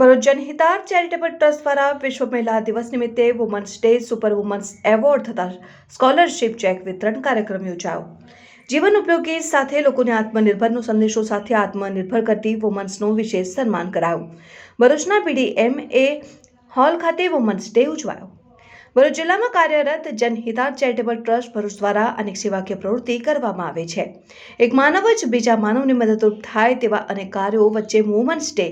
Bharuch જનહિતાર charitable trust દ્વારા વિશ્વ મહિલા દિવસ નિમિત્તે women's day super women's award તથા સ્કોલરશિપ ચેક વિતરણ કાર્યક્રમ યોજાયો. જીવન ઉપયોગી સાથે લોકોને આત્મનિર્ભરનો સંદેશો સાથે આત્મનિર્ભર કરતી વુમન્સનું વિશેષ સન્માન કરાયું. ભરૂચના પીડીએમ એ હોલ ખાતે વુમન્સ ડે ઉજવાયો. ભરૂચ જિલ્લામાં કાર્યરત જનહિતા ચેરિટેબલ ટ્રસ્ટ ભરૂચ દ્વારા અનેક સેવાકીય પ્રવૃત્તિ કરવામાં આવે છે. એક માનવ જ બીજા માનવને મદદરૂપ થાય તેવા અનેક કાર્યો વચ્ચે વુમન્સ ડે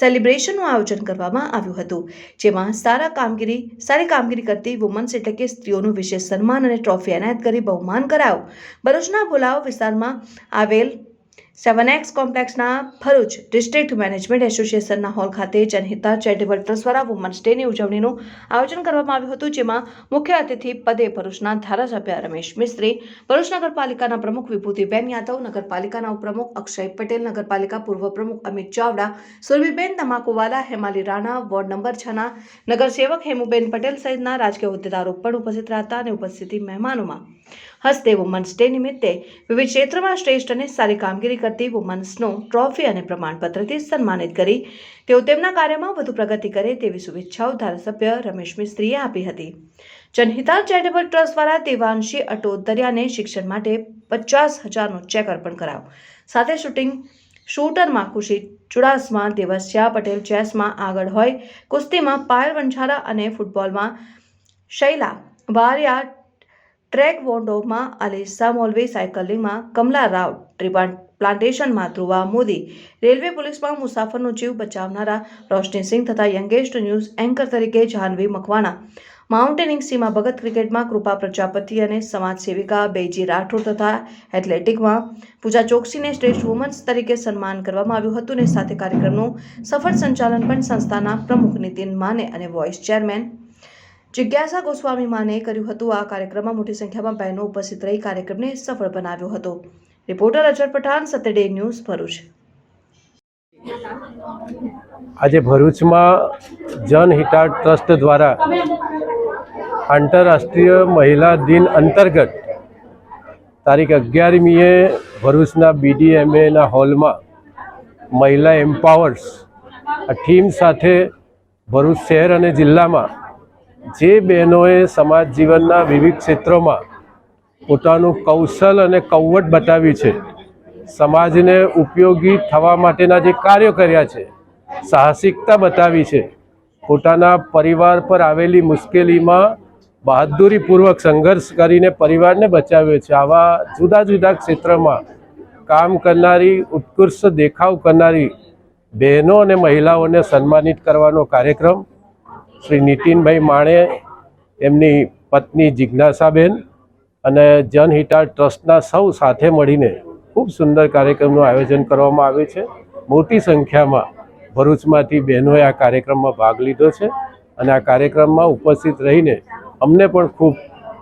સેલિબ્રેશનનું આયોજન કરવામાં આવ્યું હતું, જેમાં સારા કામગીરી, સારી કામગીરી કરતી વુમન્સ એટલે કે સ્ત્રીઓનું વિશેષ સન્માન અને ટ્રોફી એનાયત કરી બહુમાન કરાયું. ભરૂચના ભોલાવ વિસ્તારમાં આવેલ સેવન એક્સ કોમ્પ્લેક્સના ભરૂચ ડિસ્ટ્રિક્ટ મેનેજમેન્ટ એસોસિએશનના હોલ ખાતે જનહિતા ચેરિટેબલ ટ્રસ્ટ દ્વારા વુમન્સ ડેની ઉજવણીનું આયોજન કરવામાં આવ્યું હતું, જેમાં મુખ્ય અતિથિ પદે ભરૂચના ધારાસભ્ય રમેશ મિસ્ત્રી, ભરૂચ નગરપાલિકાના પ્રમુખ વિભૂતિબેન યાદવ, નગરપાલિકાના ઉપપ્રમુખ અક્ષય પટેલ, નગરપાલિકા પૂર્વ પ્રમુખ અમિત ચાવડા, સુરભીબેન તમાકુવાલા, હેમાલી રાણા, વોર્ડ નંબર છના નગરસેવક હેમુબેન પટેલ સહિતના રાજકીય હોદ્દેદારો પણ ઉપસ્થિત રહ્યા અને ઉપસ્થિત મહેમાનોમાં હસ્તે વુમન્સ ડે નિમિત્તે વિવિધ ક્ષેત્રમાં શ્રેષ્ઠ અને સારી કામગીરી કરતી વુમન્સનો ટ્રોફી અને પ્રમાણપત્રથી સન્માનિત કરી. તેઓ તેમના કાર્યમાં વધુ પ્રગતિ કરે તેવી શુભેચ્છાઓ ધારાસભ્ય રમેશ મિસ્ત્રીએ આપી હતી. જનહિતા ચેરિટેબલ ટ્રસ્ટ દ્વારા દેવાંશી અટોદરિયાને શિક્ષણ માટે પચાસ હજારનો ચેક અર્પણ કરાયો. સાથે શૂટિંગ શૂટરમાં ખુશી ચુડાસમા, દેવસ્યા પટેલ ચેસમાં આગળ હોય, કુસ્તીમાં પાયલ વંછારા અને ફૂટબોલમાં શૈલા વારિયા ટ્રેક વોન્ડોમાં અલીસા મોલવી, સાયકલિંગમાં કમલા રાવ ટ્રીબાન પ્લાન્ટેશનમાં ધ્રુવા મોદી. રેલવે પોલીસમાં મુસાફરનો જીવ બચાવનારા રોશની સિંહ તથા યંગેસ્ટ ન્યૂઝ એન્કર તરીકે જાહ્નવી મકવાણા. માઉન્ટેનિંગ સીમા ભગત ક્રિકેટમાં કૃપા પ્રજાપતિ અને સમાજ સેવિકા બેજી રાઠોડ તથા એથ્લેટિકમાં પૂજા ચોકસીને શ્રેષ્ઠ વુમન્સ તરીકે સન્માન કરવામાં આવ્યું હતું અને સાથે કાર્યક્રમનું સફળ સંચાલન પણ સંસ્થાના પ્રમુખ નીતિન માને અને વોઇસ ચેરમેન જિજ્ઞાસા ગોસ્વામી માને કર્યું હતું. આ કાર્યક્રમમાં મોટી સંખ્યામાં બહેનો ઉપસ્થિત રહી કાર્યક્રમને સફળ બનાવ્યો હતો. રિપોર્ટર અજર પઠાણ સતડે ન્યૂઝ ભરૂચ. આજે ભરૂચમાં જનહિતા ટ્રસ્ટ દ્વારા આંતરરાષ્ટ્રીય મહિલા દિન અંતર્ગત તારીખ અગિયારમીએ ભરૂચના બીડીએમએના હોલમાં મહિલા એમ્પાવર્સ, આ થીમ સાથે ભરૂચ શહેર અને જિલ્લામાં જે બહેનોએ સમાજ જીવનના વિવિધ ક્ષેત્રોમાં પોતાનું કૌશલ અને કૌવટ બતાવી છે. સમાજને ઉપયોગી થવા માટેના જે કાર્યો કર્યા છે, સાહસિકતા બતાવી છે. પોતાના પરિવાર પર આવેલી મુશ્કેલીમાં બહાદુરીપૂર્વક સંઘર્ષ કરીને પરિવારને બચાવ્યો છે. આવા જુદા જુદા ક્ષેત્રમાં કામ કરનારી, ઉત્કૃષ્ટ દેખાવ કરનારી બહેનો અને મહિલાઓને સન્માનિત કરવાનો કાર્યક્રમ શ્રી નીતિનભાઈ માણે, એમની પત્ની જિજ્ઞાસાબેન અને જનહિતા ટ્રસ્ટના સૌ સાથે મળીને ખૂબ સુંદર કાર્યક્રમનું આયોજન કરવામાં આવ્યું છે. મોટી સંખ્યામાં ભરૂચમાંથી બહેનોએ આ કાર્યક્રમમાં ભાગ લીધો છે અને આ કાર્યક્રમમાં ઉપસ્થિત રહીને અમને પણ ખૂબ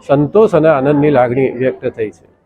સંતોષ અને આનંદની લાગણી વ્યક્ત થઈ છે.